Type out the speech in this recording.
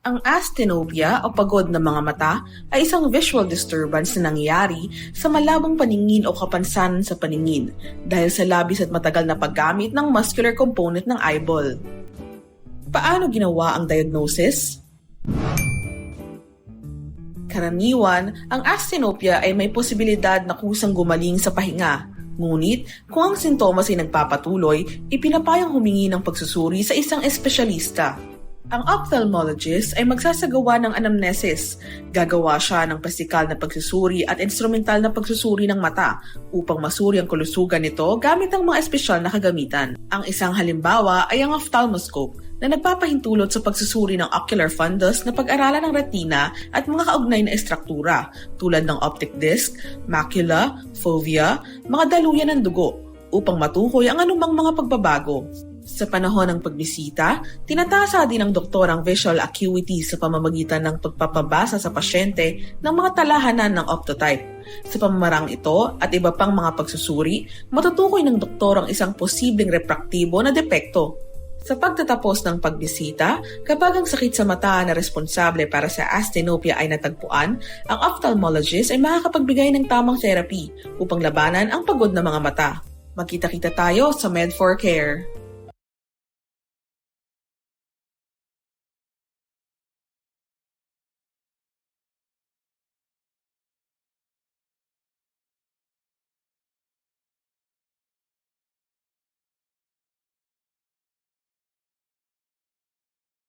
Ang astinopia o pagod ng mga mata ay isang visual disturbance na nangyayari sa malabong paningin o kapansanan sa paningin dahil sa labis at matagal na paggamit ng muscular component ng eyeball. Paano ginawa ang diagnosis? Karaniwan, ang astinopia ay may posibilidad na kusang gumaling sa pahinga. Ngunit, kung ang sintomas ay nagpapatuloy, ipinapayang humingi ng pagsusuri sa isang espesyalista. Ang ophthalmologist ay magsasagawa ng anamnesis. Gagawa siya ng pasikal na pagsusuri at instrumental na pagsusuri ng mata upang masuri ang kulusugan nito gamit ang mga espesyal na kagamitan. Ang isang halimbawa ay ang ophthalmoscope na nagpapahintulot sa pagsusuri ng ocular fundus na pag-aralan ng retina at mga kaugnay na estruktura tulad ng optic disc, macula, fovea, mga daluyan ng dugo upang matukoy ang anumang mga pagbabago. Sa panahon ng pagbisita, tinatasa din ng doktor ang visual acuity sa pamamagitan ng pagpapabasa sa pasyente ng mga talahanan ng optotype. Sa pamamarang ito at iba pang mga pagsusuri, matutukoy ng doktor ang isang posibleng repraktibo na depekto. Sa pagtatapos ng pagbisita, kapag ang sakit sa mata na responsable para sa astinopia ay natagpuan, ang ophthalmologist ay makakapagbigay ng tamang therapy upang labanan ang pagod ng mga mata. Magkita-kita tayo sa Med4Care.